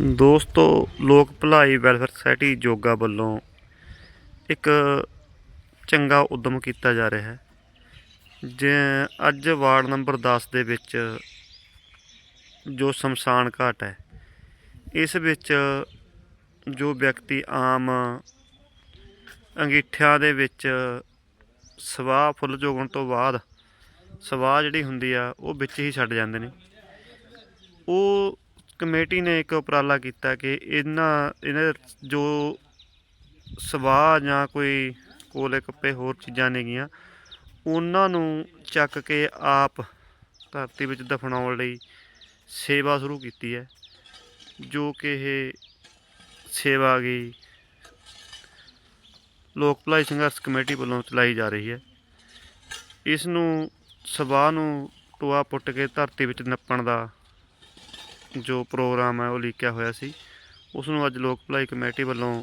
ਦੋਸਤੋ, ਲੋਕ ਭਲਾਈ ਵੈਲਫੇਅਰ ਸੁਸਾਇਟੀ ਜੋਗਾ ਵੱਲੋਂ ਇੱਕ ਚੰਗਾ ਉਦਮ ਕੀਤਾ ਜਾ ਰਿਹਾ ਹੈ। ਜੇ, ਅੱਜ ਵਾਰਡ ਨੰਬਰ 10 ਦੇ ਵਿੱਚ ਜੋ ਸ਼ਮਸ਼ਾਨ ਘਾਟ ਹੈ, ਇਸ ਵਿੱਚ ਜੋ ਵਿਅਕਤੀ ਆਮ ਅੰਗੀਠਿਆਂ ਦੇ ਵਿੱਚ ਸਵਾਹ ਫੁੱਲ ਜੋਗਣ ਤੋਂ ਬਾਅਦ ਸਵਾਹ ਜਿਹੜੀ ਹੁੰਦੀ ਆ, ਉਹ ਵਿੱਚ ਹੀ ਛੱਡ ਜਾਂਦੇ ਨੇ। ਉਹ ਕਮੇਟੀ ਨੇ ਇੱਕ ਉਪਰਾਲਾ ਕੀਤਾ ਕਿ ਇਹਨਾਂ ਇਹਨਾਂ ਜੋ ਸਵਾਹ ਜਾਂ ਕੋਈ ਕੋਲੇ ਕੱਪੇ ਹੋਰ ਚੀਜ਼ਾਂ ਨੇਗੀਆਂ ਉਹਨਾਂ ਨੂੰ ਚੱਕ ਕੇ ਆਪ ਧਰਤੀ ਵਿੱਚ ਦਫਨਾਉਣ ਲਈ ਸੇਵਾ ਸ਼ੁਰੂ ਕੀਤੀ ਹੈ, ਜੋ ਕਿ ਇਹ ਸੇਵਾ ਗਈ ਲੋਕ ਭਲਾਈ ਸੰਘਰਸ਼ ਕਮੇਟੀ ਵੱਲੋਂ ਚਲਾਈ ਜਾ ਰਹੀ ਹੈ। ਇਸ ਨੂੰ ਸਵਾਹ ਨੂੰ ਟੋਆ ਪੁੱਟ ਕੇ ਧਰਤੀ ਵਿੱਚ ਨੱਪਣ ਦਾ ਜੋ ਪ੍ਰੋਗਰਾਮ ਹੈ ਉਹ ਲਿਖਿਆ ਹੋਇਆ ਸੀ, ਉਸ ਨੂੰ ਅੱਜ ਲੋਕ ਭਲਾਈ ਕਮੇਟੀ ਵੱਲੋਂ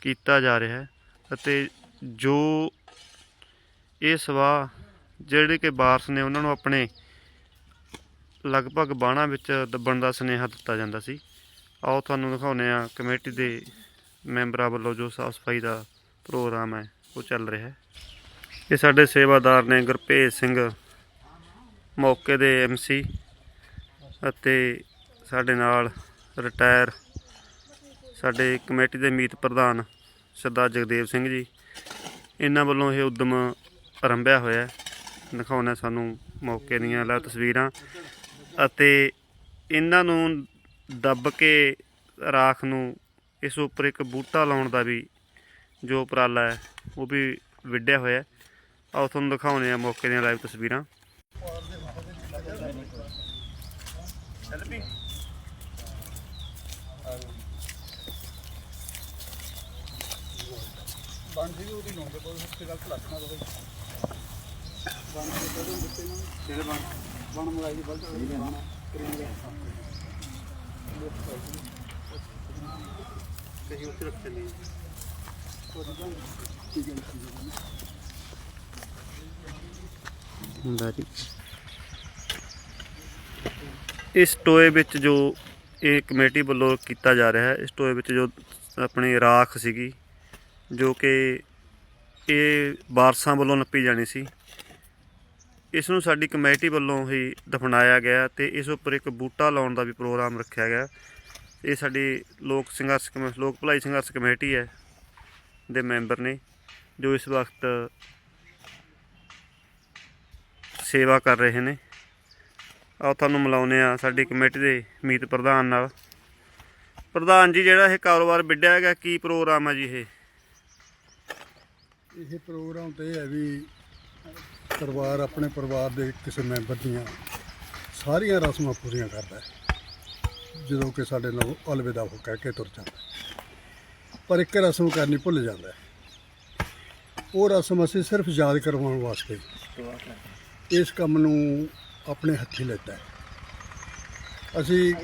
ਕੀਤਾ ਜਾ ਰਿਹਾ ਹੈ ਅਤੇ ਜੋ ਇਹ ਸਵਾ ਜਿਹੜੇ ਕਿ ਵਾਰਸ ਨੇ ਉਹਨਾਂ ਨੂੰ ਆਪਣੇ ਲਗਭਗ ਬਾਣਾ ਵਿੱਚ ਦੱਬਣ ਦਾ ਸੁਨੇਹਾ ਦਿੱਤਾ ਜਾਂਦਾ ਸੀ। ਆਓ ਤੁਹਾਨੂੰ ਦਿਖਾਉਂਦੇ ਆ ਕਮੇਟੀ ਦੇ ਮੈਂਬਰਾਂ ਵੱਲੋਂ ਜੋ ਸਾਫ਼ ਸਫ਼ਾਈ ਦਾ ਪ੍ਰੋਗਰਾਮ ਹੈ, ਉਹ ਚੱਲ ਰਿਹਾ ਹੈ। ਇਹ ਸਾਡੇ ਸੇਵਾਦਾਰ ਨੇ ਗੁਰਭੇਜ ਸਿੰਘ ਮੌਕੇ ਦੇ ਐਮਸੀ ਅਤੇ ਸਾਡੇ ਨਾਲ ਰਿਟਾਇਰ ਸਾਡੇ ਕਮੇਟੀ ਦੇ ਮੀਤ ਪ੍ਰਧਾਨ ਸਰਦਾਰ ਜਗਦੇਵ ਸਿੰਘ ਜੀ। ਇਹਨਾਂ ਵੱਲੋਂ ਇਹ ਉਦਮ ਆਰੰਭਿਆ ਹੋਇਆ ਹੈ। ਦਿਖਾਉਣਾ ਸਾਨੂੰ ਮੌਕੇ ਦੀਆਂ ਲਾ ਤਸਵੀਰਾਂ। ਅਤੇ ਇਹਨਾਂ ਨੂੰ ਦੱਬ ਕੇ ਰਾਖ ਨੂੰ ਇਸ ਉੱਪਰ ਇੱਕ ਬੂਟਾ ਲਾਉਣ ਦਾ ਵੀ ਜੋ ਉਪਰਾਲਾ ਹੈ, ਉਹ ਵੀ ਵਿੱਢਿਆ ਹੋਇਆ ਹੈ। ਆਓ ਤੁਹਾਨੂੰ ਦਿਖਾਉਂਦੇ ਆ ਮੌਕੇ ਦੀਆਂ ਲਾਈਵ ਤਸਵੀਰਾਂ। ਬੰਦ ਵੀ ਉਹਦੀ ਲਾਉਂਦੇ ਕੋਈ ਹਸਪਤਾਲ ਚ ਲੱਗਣਾ ਹੋਵੇ ਬੰਦ ਦੇ ਕੋਲ ਦਿੱਤੇ ਨਾ ਜਿਹੜੇ ਬਣ ਬਣ ਮਗਾਈ ਦੀ ਬਲਟ ਹੋਈ ਬਾਣਾ ਕਰੀਂਗੇ ਕਹੀਂ ਉੱਥੇ ਰੱਖ ਚੱਲੀ ਠੀਕ ਹੈ ਹੁੰਦਾ ਜੀ ਇਸ ਟੋਏ ਵਿੱਚ ਜੋ ਇਹ ਕਮੇਟੀ ਵੱਲੋਂ ਕੀਤਾ ਜਾ ਰਿਹਾ ਹੈ ਇਸ ਟੋਏ ਵਿੱਚ ਜੋ ਆਪਣੀ ਰਾਖ ਸੀਗੀ ਜੋ ਕਿ ਇਹ ਵਾਰਸਾਂ ਵੱਲੋਂ ਨੱਪੀ ਜਾਣੀ ਸੀ। ਇਸ ਨੂੰ ਸਾਡੀ ਕਮੇਟੀ ਵੱਲੋਂ ਹੀ ਦਫਨਾਇਆ ਗਿਆ ਤੇ ਇਸ ਉੱਪਰ ਇੱਕ ਬੂਟਾ ਲਾਉਣ ਦਾ ਵੀ ਪ੍ਰੋਗਰਾਮ ਰੱਖਿਆ ਗਿਆ। ਇਹ ਸਾਡੀ ਲੋਕ ਸੰਘਰਸ਼ ਕਮੇ, ਲੋਕ ਭਲਾਈ ਸੰਘਰਸ਼ ਕਮੇਟੀ ਹੈ ਦੇ ਮੈਂਬਰ ਨੇ, ਜੋ ਇਸ ਵਕਤ ਸੇਵਾ ਕਰ ਰਹੇ ਨੇ। ਆਓ ਤੁਹਾਨੂੰ ਮਿਲਾਉਂਦੇ ਆ ਸਾਡੀ ਕਮੇਟੀ ਦੇ ਮੀਤ ਪ੍ਰਧਾਨ ਨਾਲ। ਪ੍ਰਧਾਨ ਜੀ, ਜਿਹੜਾ ਇਹ ਕਾਰੋਬਾਰ ਵਿੱਢਿਆ ਹੈਗਾ ਕੀ ਪ੍ਰੋਗਰਾਮ ਹੈ ਜੀ ਇਹ? ਇਹ ਪ੍ਰੋਗਰਾਮ ਤੇ ਇਹ ਹੈ ਵੀ ਪਰਿਵਾਰ ਆਪਣੇ ਪਰਿਵਾਰ ਦੇ ਕਿਸੇ ਮੈਂਬਰ ਦੀਆਂ ਸਾਰੀਆਂ ਰਸਮਾਂ ਪੂਰੀਆਂ ਕਰਦਾ ਹੈ। ਜਦੋਂ ਕਿ ਸਾਡੇ ਨਾਲ ਅਲਵਿਦਾ ਹੋ ਕਹਿ ਕੇ ਤੁਰ ਜਾਂਦਾ ਪਰ ਇੱਕ ਰਸਮ ਕਰਨੀ ਭੁੱਲ ਜਾਂਦਾ ਉਹ ਰਸਮ ਅਸੀਂ ਸਿਰਫ ਯਾਦ ਕਰਵਾਉਣ ਵਾਸਤੇ ਇਸ ਕੰਮ ਨੂੰ ਆਪਣੇ ਹੱਥੀ ਲੈਤਾ ਅਸੀਂ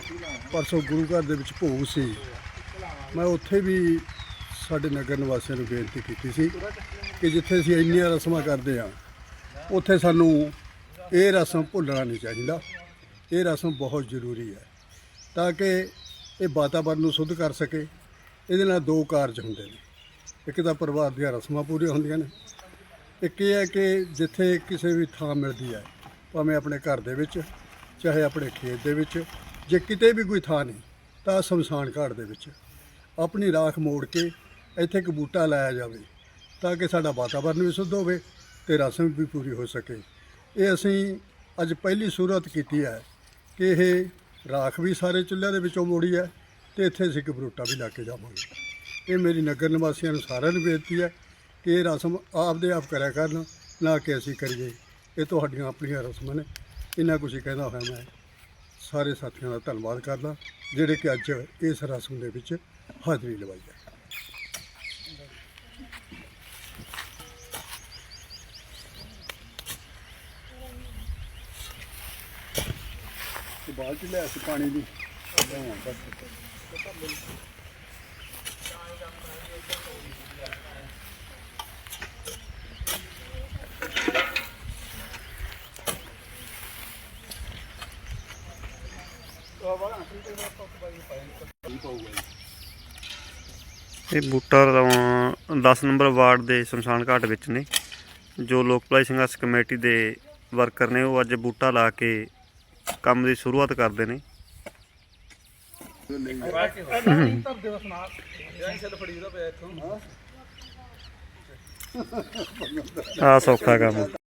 ਪਰਸੋਂ ਗੁਰੂ ਘਰ ਦੇ ਵਿੱਚ ਭੋਗ ਸੀ। ਮੈਂ ਉੱਥੇ ਵੀ ਸਾਡੇ ਨਗਰ ਨਿਵਾਸੀਆਂ ਨੂੰ ਬੇਨਤੀ ਕੀਤੀ ਸੀ ਕਿ ਜਿੱਥੇ ਅਸੀਂ ਇੰਨੀਆਂ ਰਸਮਾਂ ਕਰਦੇ ਹਾਂ, ਉੱਥੇ ਸਾਨੂੰ ਇਹ ਰਸਮ ਭੁੱਲਣਾ ਨਹੀਂ ਚਾਹੀਦਾ। ਇਹ ਰਸਮ ਬਹੁਤ ਜ਼ਰੂਰੀ ਹੈ, ਤਾਂ ਕਿ ਇਹ ਵਾਤਾਵਰਨ ਨੂੰ ਸ਼ੁੱਧ ਕਰ ਸਕੇ। ਇਹਦੇ ਨਾਲ ਦੋ ਕਾਰਜ ਹੁੰਦੇ ਨੇ। ਇੱਕ ਤਾਂ ਪਰਿਵਾਰ ਦੀਆਂ ਰਸਮਾਂ ਪੂਰੀਆਂ ਹੁੰਦੀਆਂ ਨੇ। ਇੱਕ ਇਹ ਹੈ ਕਿ ਜਿੱਥੇ ਕਿਸੇ ਵੀ ਥਾਂ ਮਿਲਦੀ ਹੈ, ਭਾਵੇਂ ਆਪਣੇ ਘਰ ਦੇ ਵਿੱਚ, ਚਾਹੇ ਆਪਣੇ ਖੇਤ ਦੇ ਵਿੱਚ, ਜੇ ਕਿਤੇ ਵੀ ਕੋਈ ਥਾਂ ਨਹੀਂ, ਤਾਂ ਸ਼ਮਸ਼ਾਨ ਘਾਟ ਦੇ ਵਿੱਚ ਆਪਣੀ ਰਾਖ ਮੋੜ ਕੇ ਇੱਥੇ ਇੱਕ ਬੂਟਾ ਲਾਇਆ ਜਾਵੇ। ਤਾਂ ਕਿ ਸਾਡਾ ਵਾਤਾਵਰਨ ਵੀ ਸ਼ੁੱਧ ਹੋਵੇ ਤੇ ਰਸਮ ਵੀ ਪੂਰੀ ਹੋ ਸਕੇ। ਇਹ ਅਸੀਂ ਅੱਜ ਪਹਿਲੀ ਸੂਰਤ ਕੀਤੀ ਹੈ ਕਿ ਇਹ ਰਾਖ ਵੀ ਸਾਰੇ ਚੁੱਲ੍ਹਿਆਂ ਦੇ ਵਿੱਚੋਂ ਮੋੜੀ ਹੈ ਤੇ ਇੱਥੇ ਅਸੀਂ ਇੱਕ ਵੀ ਲਾ ਕੇ ਜਾਵਾਂਗੇ। ਇਹ ਮੇਰੀ ਨਗਰ ਨਿਵਾਸੀਆਂ ਨੂੰ ਸਾਰਿਆਂ ਨੂੰ ਬੇਨਤੀ ਹੈ ਕਿ ਇਹ ਰਸਮ ਆਪਦੇ ਆਪ ਕਰਿਆ ਕਰਨ, ਨਾ ਕਿ ਅਸੀਂ ਕਰੀਏ। ਇਹ ਤੁਹਾਡੀਆਂ ਆਪਣੀਆਂ ਰਸਮਾਂ ਨੇ। ਇਹਨਾਂ ਕੁਝ ਕਹਿੰਦਾ ਹੋਇਆ ਮੈਂ ਸਾਰੇ ਸਾਥੀਆਂ ਦਾ ਧੰਨਵਾਦ ਕਰਦਾ, ਜਿਹੜੇ ਕਿ ਅੱਜ ਇਸ ਰਸਮ ਦੇ ਵਿੱਚ ਹਾਜ਼ਰੀ ਲਵਾਈ ਹੈ ਲੈ ਅਸੀਂ ਪਾਣੀ ਦੀ। ਇਹ ਬੂਟਾ ਤਾਂ 10 ਨੰਬਰ ਵਾਰਡ ਦੇ ਸ਼ਮਸ਼ਾਨ ਘਾਟ ਵਿੱਚ ਨੇ। ਜੋ ਲੋਕ ਭਲਾਈ ਸੰਘਰਸ਼ ਕਮੇਟੀ ਦੇ ਵਰਕਰ ਨੇ, ਉਹ ਅੱਜ ਬੂਟਾ ਲਾ ਕੇ ਕੰਮ ਦੀ ਸ਼ੁਰੂਆਤ ਕਰਦੇ ਨੇ। ਆ ਸੌਖਾ ਕੰਮ।